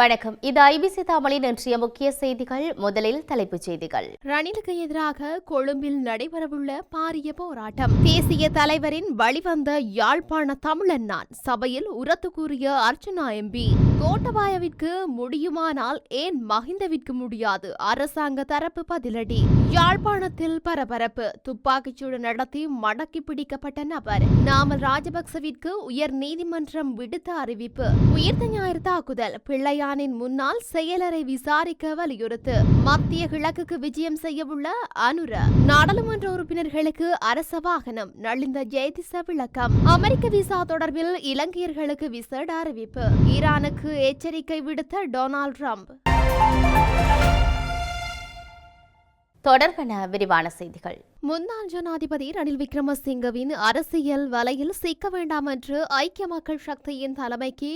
வணக்கம். இது ஐபிசி தமிழின் இன்றைய முக்கிய செய்திகள். முதலில் தலைப்புச் செய்திகள். ரணிலுக்கு எதிராக கொழும்பில் நடைபெறவுள்ள பாரிய போராட்டம். தேசிய தலைவரின் வழிவந்த யாழ்ப்பாண தமிழன் நான் சபையில் உரத்து கூறிய அர்ச்சனா எம்பி கோட்டபாயவிற்கு முடியுமானால் ஏன் மஹிந்தவிற்கு முடியாது? அரசாங்க தரப்பு பதிலடி. யாழ்ப்பாணத்தில் பரபரப்பு. துப்பாக்கிச்சூடு நடத்தி மடக்கி பிடிக்கப்பட்ட நபர் நாமல் ராஜபக்சவிற்கு உயர் நீதிமன்றம் விடுத்த அறிவிப்பு. உயிர்த்த ஞாயிறு தாக்குதல். ஈரானின் முன்னாள் செயலரை விசாரிக்க வலியுறுத்து. மத்திய கிழக்குக்கு விஜயம் செய்யவுள்ள அனுர நாடாளுமன்ற உறுப்பினர்களுக்கு அரச வாகனம் நலிந்த ஜெயதிச விளக்கம். அமெரிக்க விசா தொடர்பில் இலங்கையர்களுக்கு விசேட அறிவிப்பு. ஈரானுக்கு எச்சரிக்கை விடுத்த டொனால்ட் ட்ரம்ப். தொடர்பான விரிவான செய்திகள். முன்னாள் ஜனாதிபதி ரணில் விக்ரமசிங்கவின் அரசியல் வலையில் சிக்க வேண்டாம் என்று ஐக்கிய மக்கள் சக்தியின் தலைமைக்கு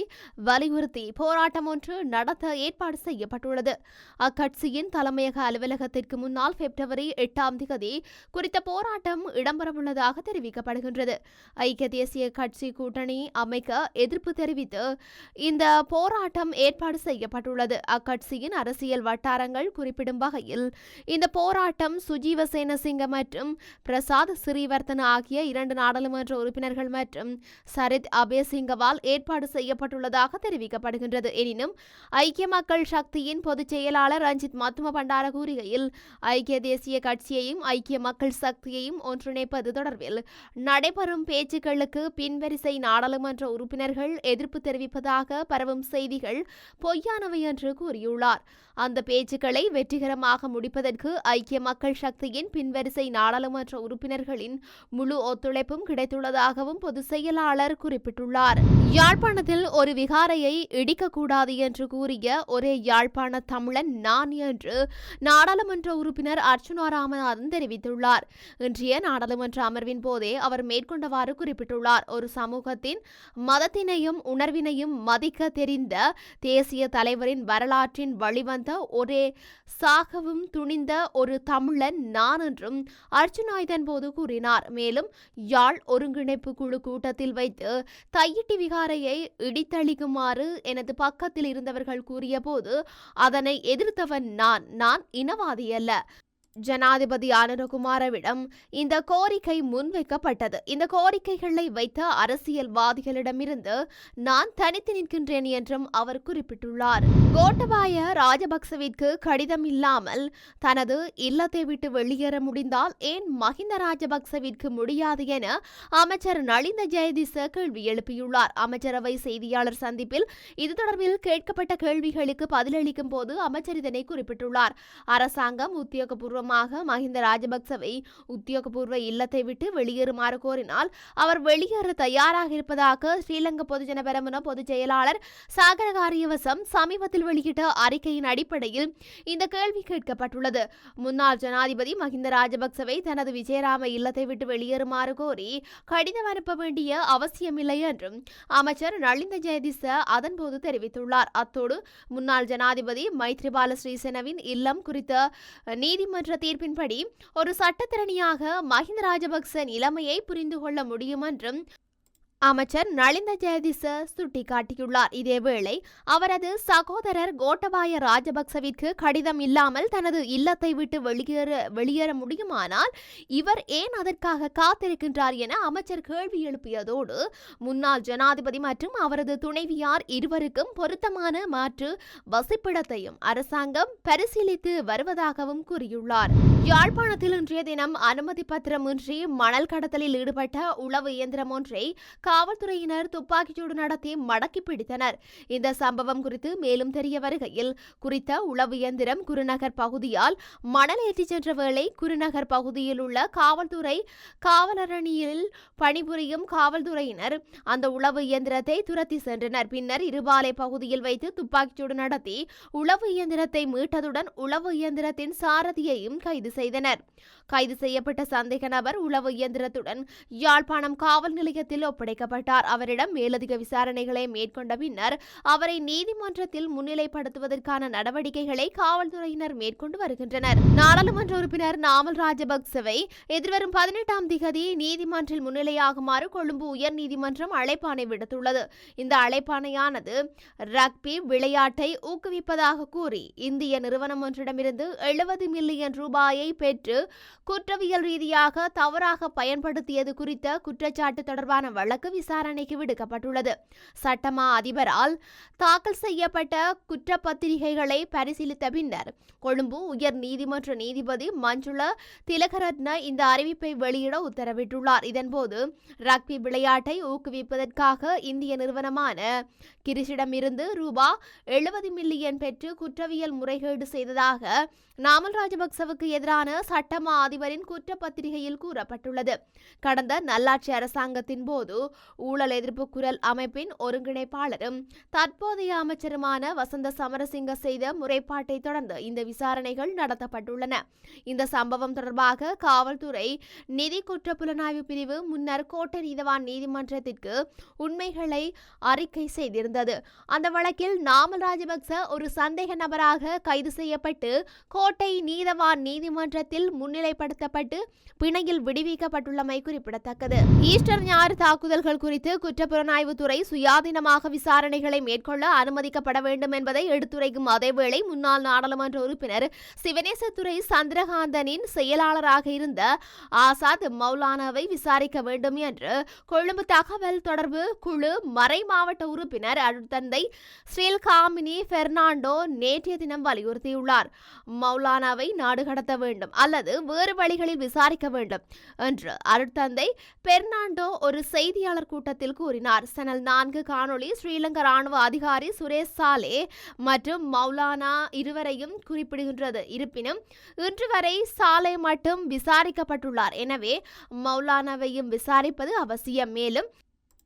வலியுறுத்தி போராட்டம் ஒன்று நடத்த ஏற்பாடு செய்யப்பட்டுள்ளது. அக்கட்சியின் தலைமையக அலுவலகத்திற்கு முன்னால் பிப்ரவரி எட்டாம் தேதி குறித்த போராட்டம் இடம்பெறவுள்ளதாக தெரிவிக்கப்படுகின்றது. ஐக்கிய தேசிய கட்சி கூட்டணி அமைக்க எதிர்ப்பு தெரிவித்து இந்த போராட்டம் ஏற்பாடு செய்யப்பட்டுள்ளது. அக்கட்சியின் அரசியல் வட்டாரங்கள் குறிப்பிடும் வகையில் இந்த போராட்டம் சுஜீவ சேனசிங்க மற்றும் பிரசாத் ஸ்ரீவர்த்தன ஆகிய இரண்டு நாடாளுமன்ற உறுப்பினர்கள் மற்றும் சரித் அபேசிங்கவால் ஏற்பாடு செய்யப்பட்டுள்ளதாக தெரிவிக்கப்படுகின்றது. எனினும் ஐக்கிய மக்கள் சக்தியின் பொதுச் செயலாளர் ரஞ்சித் மத்தும பண்டார கூறுகையில் ஐக்கிய தேசிய கட்சியையும் ஐக்கிய மக்கள் சக்தியையும் ஒன்றிணைப்பது தொடர்பில் நடைபெறும் பேச்சுக்களுக்கு பின்வரிசை நாடாளுமன்ற உறுப்பினர்கள் எதிர்ப்பு தெரிவிப்பதாக பரவும் செய்திகள் பொய்யானவை என்று கூறியுள்ளார். அந்த பேச்சுக்களை வெற்றிகரமாக முடிப்பதற்கு ஐக்கிய மக்கள் சக்தியின் பின்வரிசை நாடாளுமன்ற உறுப்பினர்களின் முழு ஒத்துழைப்பும் கிடைத்துள்ளதாகவும் பொதுச் செயலாளர் குறிப்பிட்டுள்ளார். யாழ்ப்பாணத்தில் ஒரு விகாரையை இடிக்கக்கூடாது என்று கூறிய ஒரே யாழ்ப்பாண தமிழன் நான் என்று நாடாளுமன்ற உறுப்பினர் அர்ச்சுனா ராமநாதன் தெரிவித்துள்ளார். இன்றைய நாடாளுமன்ற அமர்வின் போதே அவர் மேற்கொண்டவாறு குறிப்பிட்டுள்ளார். ஒரு சமூகத்தின் மதத்தினையும் உணர்வினையும் மதிக்க தெரிந்த தேசிய தலைவரின் வரலாற்றின் வழிவந்த ஒரே சாகவும் துணிந்த ஒரு தமிழன் நான் என்றும் அர்ச்சுனா இதன்போது கூறினார். மேலும் யாழ் ஒருங்கிணைப்பு குழு கூட்டத்தில் வைத்து தையிட்டி விகாரையை இடித்தளிக்குமாறு எனது பக்கத்தில் இருந்தவர்கள் கூறியபோது அதனை எதிர்த்தவன் நான் நான் இனவாதி அல்ல. ஜனாதிபதி அனுரகுமாரவிடம் இந்த கோரிக்கை முன்வைக்கப்பட்டது. இந்த கோரிக்கைகளை வைத்த அரசியல்வாதிகளிடமிருந்து நான் தனித்து நிற்கின்றேன் என்றும் அவர் குறிப்பிட்டுள்ளார். கோட்டபாய ராஜபக்சவிற்கு கடிதம் இல்லாமல் தனது இல்லத்தை விட்டு வெளியேற முடிந்தால் ஏன் மஹிந்த ராஜபக்சவிற்கு முடியாது என அமைச்சர் நளிந்த ஜெயதிச கேள்வி எழுப்பியுள்ளார். அமைச்சரவை செய்தியாளர் சந்திப்பில் இது தொடர்பில் கேட்கப்பட்ட கேள்விகளுக்கு பதிலளிக்கும் போது அமைச்சர் இதனை குறிப்பிட்டுள்ளார். அரசாங்கம் உத்தியோகபூர்வ உத்தியோகபூர்வமாக மஹிந்த ராஜபக்சவை உத்தியோகபூர்வ இல்லத்தை விட்டு வெளியேறுமாறு கோரினால் அவர் வெளியேற தயாராக இருப்பதாக ஸ்ரீலங்கா பொதுஜன பெரமுன பொதுச் செயலாளர் சாகரகாரியவசம் சமீபத்தில் வெளியிட்ட அறிக்கையின் அடிப்படையில் இந்த கேள்வி கேட்கப்பட்டுள்ளது. முன்னாள் ஜனாதிபதி மஹிந்த ராஜபக்சவை தனது விஜயராம இல்லத்தை விட்டு வெளியேறுமாறு கோரி கடிதம் அனுப்ப வேண்டிய அவசியமில்லை என்றும் அமைச்சர் நளிந்த ஜெயதிச அதன்போது தெரிவித்துள்ளார். அத்தோடு முன்னாள் ஜனாதிபதி மைத்ரிபால ஸ்ரீசேனவின் இல்லம் குறித்த நீதிமன்ற தீர்ப்பின்படி ஒரு சட்டத்திறனியாக மஹிந்த ராஜபக்ச நிலைமையை புரிந்து கொள்ள முடியும் என்றும் அமைச்சர் நளிந்த ஜெயதிச சுட்டிக்காட்டியுள்ளார். இதேவேளை அவரது சகோதரர் கோட்டபாய ராஜபக்சவிற்கு கடிதம் இல்லாமல் தனது இல்லத்தை விட்டு வெளியேற வெளியேற முடியுமானால் இவர் ஏன் அதற்காக காத்திருக்கின்றார் என அமைச்சர் கேள்வி எழுப்பியதோடு முன்னாள் ஜனாதிபதி மற்றும் அவரது துணைவியார் இருவருக்கும் பொருத்தமான மாற்று வசிப்பிடத்தையும் அரசாங்கம் பரிசீலித்து வருவதாகவும் கூறியுள்ளார். யாழ்ப்பாணத்தில் இன்றைய தினம் அனுமதி பத்திரமின்றி மணல் கடத்தலில் ஈடுபட்ட உளவு இயந்திரம் ஒன்றை காவல்துறையினர் துப்பாக்கிச்சூடு நடத்தி மடக்கி பிடித்தனர். இந்த சம்பவம் குறித்து மேலும் தெரிய வருகையில் குறித்த உளவு இயந்திரம் குருநகர் பகுதியால் மணல் ஏற்றிச் சென்ற வேளை குருநகர் பகுதியில் உள்ள காவல்துறை காவலரணியில் பணிபுரியும் காவல்துறையினர் அந்த உளவு இயந்திரத்தை துரத்தி சென்றனர். பின்னர் இருபாலை பகுதியில் வைத்து துப்பாக்கிச்சூடு நடத்தி உளவு இயந்திரத்தை மீட்டதுடன் உளவு இயந்திரத்தின் சாரதியையும் கைது செய்தனர். கைது செய்யப்பட்ட சந்தேக நபர் உளவு இயந்திரத்துடன் யாழ்ப்பாணம் காவல் நிலையத்தில் ஒப்படைக்க வைக்கப்பட்டார் அவரிடம் மேலதிக விசாரணைகளை மேற்கொண்ட பின்னர் அவரை நீதிமன்றத்தில் முன்னிலைப்படுத்துவதற்கான நடவடிக்கைகளை காவல்துறையினர் மேற்கொண்டு வருகின்றனர். நாடாளுமன்ற உறுப்பினர் நாமல் ராஜபக்சவை எதிர்வரும் பதினெட்டாம் திகதி நீதிமன்றில் முன்னிலையாகுமாறு கொழும்பு உயர் நீதிமன்றம் அழைப்பாணை விடுத்துள்ளது. இந்த அழைப்பாணையானது ரக்பி விளையாட்டை ஊக்குவிப்பதாக கூறி இந்திய நிறுவனம் ஒன்றிடமிருந்து எழுபது மில்லியன் ரூபாயை பெற்று குற்றவியல் ரீதியாக தவறாக பயன்படுத்தியது குறித்த குற்றச்சாட்டு தொடர்பான வழக்கு விசாரணைக்கு விடுக்கப்பட்டுள்ளது. சட்டமா அதிபரால் தாக்கல் செய்யப்பட்ட குற்றப்பத்திரிகைகளை பரிசீலித்த பின்னர் கொழும்பு உயர் நீதிமன்ற நீதிபதி மஞ்சுள திலகரத்ன இந்த அறிவிப்பை வெளியிட உத்தரவிட்டுள்ளார். இதன்போது ரக்பி விளையாட்டை ஊக்குவிப்பதற்காக இந்திய நிறுவனமான கிரிஷிடமிருந்து ரூபா எழுபது மில்லியன் பெற்று குற்றவியல் முறைகேடு செய்ததாக நாமல் ராஜபக்சவுக்கு எதிரான சட்டமா அதிபரின் குற்றப்பத்திரிகையில் கூறப்பட்டுள்ளது. கடந்த நல்லாட்சி அரசாங்கத்தின் போது ஊழல் எதிர்ப்பு குரல் அமைப்பின் ஒருங்கிணைப்பாளரும் தற்போதைய அமைச்சருமான வசந்த சமரசிங்க செய்த முறைப்பாட்டை தொடர்ந்து இந்த விசாரணைகள் நடத்தப்பட்டுள்ளன. இந்த சம்பவம் தொடர்பாக காவல்துறை நிதி குற்ற புலனாய்வு பிரிவு முன்னர் கோட்டை நீதவான் நீதிமன்றத்திற்கு உண்மைகளை அறிக்கை செய்திருந்தது. அந்த வழக்கில் நாமல் ராஜபக்ச ஒரு சந்தேக நபராக கைது செய்யப்பட்டு கோட்டை நீதவான் நீதிமன்றத்தில் முன்னிலைப்படுத்தப்பட்டு பிணையில் விடுவிக்கப்பட்டுள்ளமை குறிப்பிடத்தக்கது. ஈஸ்டர் ஞாயிறு தாக்குதல்கள் குறித்து குற்றப்புலனாய்வுத்துறை சுயாதீனமாக விசாரணைகளை மேற்கொள்ள அனுமதிக்கப்பட வேண்டும் என்பதை எடுத்துரைக்கும் அதேவேளை முன்னாள் நாடாளுமன்ற உறுப்பினர் சிவனேசத்துறை சந்திரகாந்தனின் செயலாளராக இருந்த ஆசாத் மௌலானாவை விசாரிக்க வேண்டும் என்று கொழும்பு தகவல் தொடர்பு குழு மறை மாவட்ட உறுப்பினர் அருட்தந்தை ஸ்ரீல்காமினி பெர்னாண்டோ நேற்றைய தினம் வலியுறுத்தியுள்ளார். மௌலானாவை நாடு கடத்த வேண்டும் அல்லது வேறு வழிகளில் விசாரிக்க வேண்டும் என்று அருட்தந்தை பெர்னாண்டோ ஒரு செய்தியாளர் கூட்டத்தில் கூறினார். சனல் நான்கு காணொளி ஸ்ரீலங்கா ராணுவ அதிகாரி சுரேஷ் சாலே மற்றும் மௌலானா இருவரையும் குறிப்பிடுகின்றது. இருப்பினும் இன்று வரை சாலை மட்டும் விசாரிக்கப்பட்டுள்ளார். எனவே மௌலானாவையும் விசாரிப்பது அவசியம். மேலும்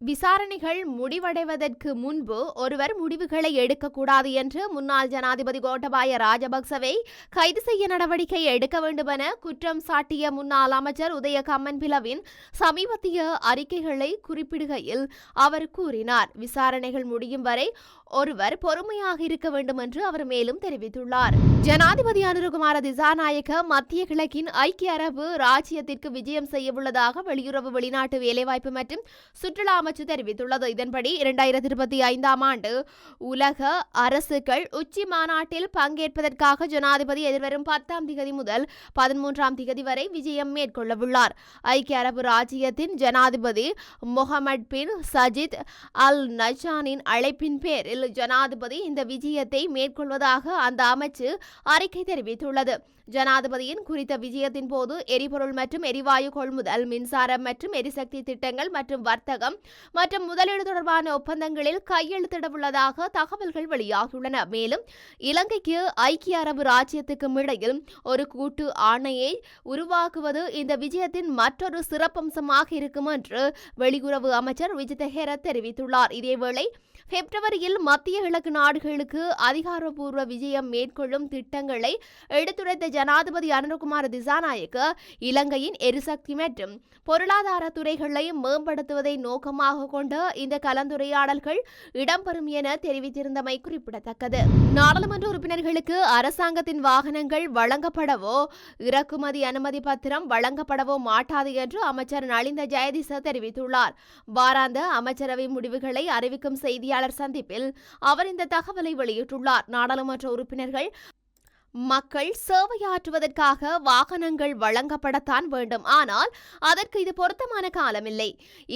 விசாரணைகள் முடிவடைவதற்கு முன்பு ஒருவர் முடிவுகளை எடுக்கக்கூடாது என்று முன்னாள் ஜனாதிபதி கோட்டபாய ராஜபக்சவை கைது செய்ய நடவடிக்கை எடுக்க வேண்டுமென குற்றம் சாட்டிய முன்னாள் அமைச்சர் உதய கம்மன்பிலவின் சமீபத்திய அறிக்கைகளை குறிப்பிடுகையில் அவர் கூறினார். விசாரணைகள் முடியும் வரை ஒருவர் பொறுமையாக இருக்க வேண்டும் என்று அவர் மேலும் தெரிவித்துள்ளார். ஜனாதிபதி அனுருகுமார திசாநாயக்க மத்திய கிழக்கின் ஐக்கிய அரபு ராஜ்யத்திற்கு விஜயம் செய்யவுள்ளதாக வெளியுறவு வெளிநாட்டு வேலைவாய்ப்பு மற்றும் சுற்றுலா அமைச்சு தெரிவித்துள்ளது. இதன்படி இரண்டாயிரத்தி இருபத்தி ஐந்தாம் ஆண்டு உலக அரசுகள் உச்சி மாநாட்டில் பங்கேற்பதற்காக ஜனாதிபதி எதிர்வரும் பத்தாம் திகதி முதல் பதிமூன்றாம் திகதி வரை விஜயம் மேற்கொள்ளவுள்ளார். ஐக்கிய அரபு ராஜ்யத்தின் ஜனாதிபதி முகமது பின் சஜித் அல் நஜானின் அழைப்பின் பேரில் ஜனாதிபதி இந்த விஜயத்தை மேற்கொள்வதாக அந்த அமைச்சு அறிக்கை தெரிவித்துள்ளது. ஜனாதிபதியின் குறித்த விஜயத்தின் போது எரிபொருள் மற்றும் எரிவாயு கொள்முதல் மின்சாரம் மற்றும் எரிசக்தி திட்டங்கள் மற்றும் வர்த்தகம் மற்றும் முதலீடு தொடர்பான ஒப்பந்தங்களில் கையெழுத்திடவுள்ளதாக தகவல்கள் வெளியாகியுள்ளன. மேலும் இலங்கைக்கு ஐக்கிய அரபு ராஜ்யத்துக்கும் இடையில் ஒரு கூட்டு ஆணையை உருவாக்குவது இந்த விஜயத்தின் மற்றொரு சிறப்பம்சமாக இருக்கும் என்று வெளியுறவு அமைச்சர் விஜித ஹெரத் தெரிவித்துள்ளார். இதேவேளை பிப்ரவரியில் மத்திய கிழக்கு நாடுகளுக்கு அதிகாரப்பூர்வ விஜயம் மேற்கொள்ளும் திட்டங்களை எடுத்துரைத்த ஜனாதிபதி அனுரகுமார திசாநாயக்க இலங்கையின் எரிசக்தி மற்றும் பொருளாதார துறைகளை மேம்படுத்துவதை நோக்கமாக கொண்ட இந்த கலந்துரையாடல்கள் இடம்பெறும் என தெரிவித்திருந்தமை குறிப்பிடத்தக்கது. நாடாளுமன்ற உறுப்பினர்களுக்கு அரசாங்கத்தின் வாகனங்கள் வழங்கப்படவோ இறக்குமதி அனுமதி பத்திரம் வழங்கப்படவோ மாட்டாது என்று அமைச்சர் நளிந்த ஜெயதிச தெரிவித்துள்ளார். வாராந்த அமைச்சரவை முடிவுகளை அறிவிக்கும் செய்தியாளர் சந்திப்பில் அவர் இந்த தகவலை வெளியிட்டுள்ளார். நாடாளுமன்ற உறுப்பினர்கள் மக்கள் சேவையாற்றுவதற்காக வாகனங்கள் வழங்கப்படத்தான் வேண்டும். ஆனால் அதற்கு இது பொருத்தமான காலமில்லை.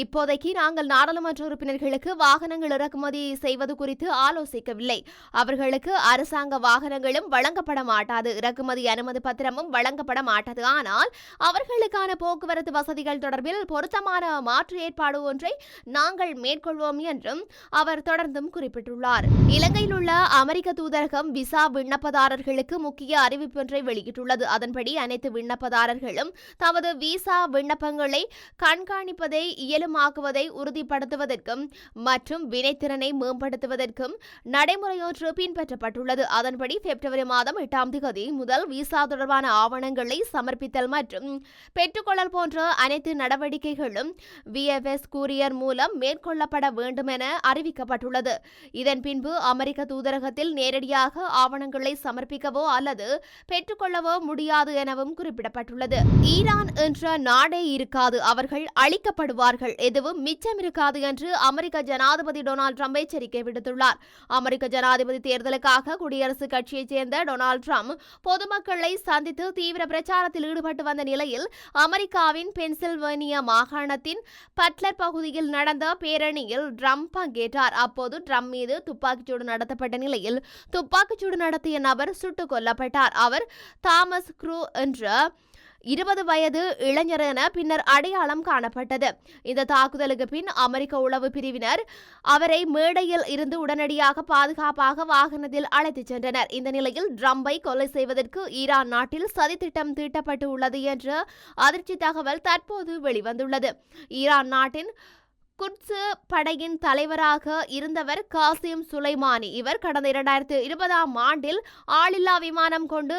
இப்போதைக்கு நாங்கள் நாடாளுமன்ற உறுப்பினர்களுக்கு வாகனங்கள் இறக்குமதி செய்வது குறித்து ஆலோசிக்கவில்லை. அவர்களுக்கு அரசாங்க வாகனங்களும் வழங்கப்பட மாட்டாது. இறக்குமதி அனுமதி பத்திரமும் வழங்கப்பட மாட்டாது. ஆனால் அவர்களுக்கான போக்குவரத்து வசதிகள் தொடர்பில் பொருத்தமான மாற்று ஏற்பாடு ஒன்றை நாங்கள் மேற்கொள்வோம் என்றும் அவர் தொடர்ந்தும் குறிப்பிட்டுள்ளார். இலங்கையில் உள்ள அமெரிக்க தூதரகம் விசா விண்ணப்பதாரர்களுக்கு முக்கிய அறிவிப்பொன்றை வெளியிட்டுள்ளது. அதன்படி அனைத்து விண்ணப்பதாரர்களும் தமது விசா விண்ணப்பங்களை கண்காணிப்பதை இயலுமாக்குவதை உறுதிப்படுத்துவதற்கும் மற்றும் வினைத்திறனை மேம்படுத்துவதற்கும் நடைமுறையொன்று பின்பற்றப்பட்டுள்ளது. அதன்படி பிப்ரவரி மாதம் எட்டாம் தேதி முதல் விசா தொடர்பான ஆவணங்களை சமர்ப்பித்தல் மற்றும் பெற்றுக்கொள்ளல் போன்ற அனைத்து நடவடிக்கைகளும் விஎஃப்எஸ் கூரியர் மூலம் மேற்கொள்ளப்பட வேண்டும் என அறிவிக்கப்பட்டுள்ளது. இதன் பின்பு அமெரிக்க தூதரகத்தில் நேரடியாக ஆவணங்களை சமர்ப்பிக்கவோ அல்லது பெற்றுக்கொள்ளவோ முடியாது எனவும் குறிப்பிடப்பட்டுள்ளது. ஈரான் என்ற நாடே இருக்காது. அவர்கள் அழிக்கப்படுவார்கள். எதுவும் மிச்சம் இருக்காது என்று அமெரிக்க ஜனாதிபதி டொனால்ட் ட்ரம்ப் எச்சரிக்கை விடுத்துள்ளார். அமெரிக்க ஜனாதிபதி தேர்தலுக்காக குடியரசுக் கட்சியைச் சேர்ந்த டொனால்டு ட்ரம்ப் பொதுமக்களை சந்தித்து தீவிர பிரச்சாரத்தில் ஈடுபட்டு வந்த நிலையில் அமெரிக்காவின் பென்சில்வேனியா மாகாணத்தின் பட்லர் பகுதியில் நடந்த பேரணியில் ட்ரம்ப் பங்கேற்றார். அப்போது ட்ரம்ப் மீது துப்பாக்கிச்சூடு நடத்தப்பட்ட நிலையில் துப்பாக்கிச்சூடு நடத்திய நபர் சுட்டுக் கொல்லப்பட்டார். அவர் தாமஸ் க்ரூ என்ற இருபது வயது இளைஞர் என பின்னர் அடையாளம் காணப்பட்டது. இந்த தாக்குதலுக்கு பின் அமெரிக்க உளவு பிரிவினர் அவரை மேடையில் இருந்து உடனடியாக பாதுகாப்பாக வாகனத்தில் அழைத்துச் சென்றனர். இந்த நிலையில் ட்ரம்பை கொலை செய்வதற்கு ஈரான் நாட்டில் சதித்திட்டம் தீட்டப்பட்டு உள்ளது என்ற அதிர்ச்சி தகவல் தற்போது வெளிவந்துள்ளது. ஈரான் நாட்டின் குட்ஸு படையின் தலைவராக இருந்தவர் காசிம் சுலைமானி. இவர் கடந்த இரண்டாயிரத்தி இருபதாம் ஆண்டில் ஆளில்லா விமானம் கொண்டு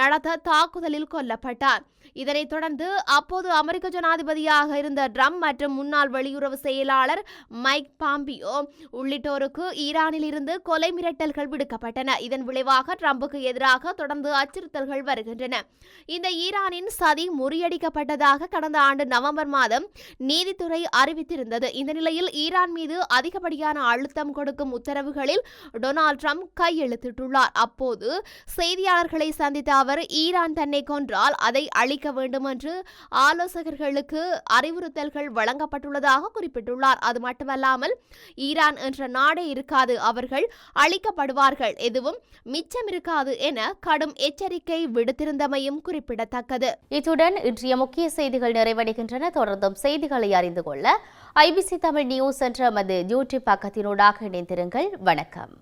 நடத்த தாக்குதலில் கொல்லப்பட்டார். இதனைத் தொடர்ந்து அப்போது அமெரிக்க ஜனாதிபதியாக இருந்த ட்ரம் மற்றும் முன்னாள் வெளியுறவு செயலாளர் மைக் பாம்பியோ உள்ளிட்டோருக்கு ஈரானில் இருந்து கொலை மிரட்டல்கள் விடுக்கப்பட்டன. இதன் விளைவாக ட்ரம்புக்கு எதிராக தொடர்ந்து அச்சுறுத்தல்கள் வருகின்றன. இந்த ஈரானின் சதி முறியடிக்கப்பட்டதாக கடந்த ஆண்டு நவம்பர் மாதம் நீதித்துறை அறிவித்திருந்தது. இந்த நிலையில் ஈரான் மீது அதிகப்படியான அழுத்தம் கொடுக்கும் உத்தரவுகளில் டொனால்ட் ட்ரம்ப் கையெழுத்திட்டுள்ளார். அப்போது செய்தியாளர்களை சந்தித்த அவர் ஈரான் தன்னை கொன்றால் அதை அழிக்க வேண்டும் என்று ஆலோசகர்களுக்கு அறிவுறுத்தல்கள் வழங்கப்பட்டுள்ளதாக குறிப்பிட்டுள்ளார். அது மட்டுமல்லாமல் ஈரான் என்ற நாடே இருக்காது அவர்கள் அழிக்கப்படுவார்கள். எதுவும் மிச்சம் இருக்காது என கடும் எச்சரிக்கை விடுத்திருந்தமையும் குறிப்பிடத்தக்கது. இத்துடன் இன்றைய முக்கிய செய்திகள் நிறைவடைகின்றன. தொடர்ந்தும் செய்திகளை அறிந்து கொள்ள ஐபிசி தமிழ் நியூஸ் என்ற மது யூடியூப் பக்கத்தினூடாக இணைந்திருங்கள். வணக்கம்.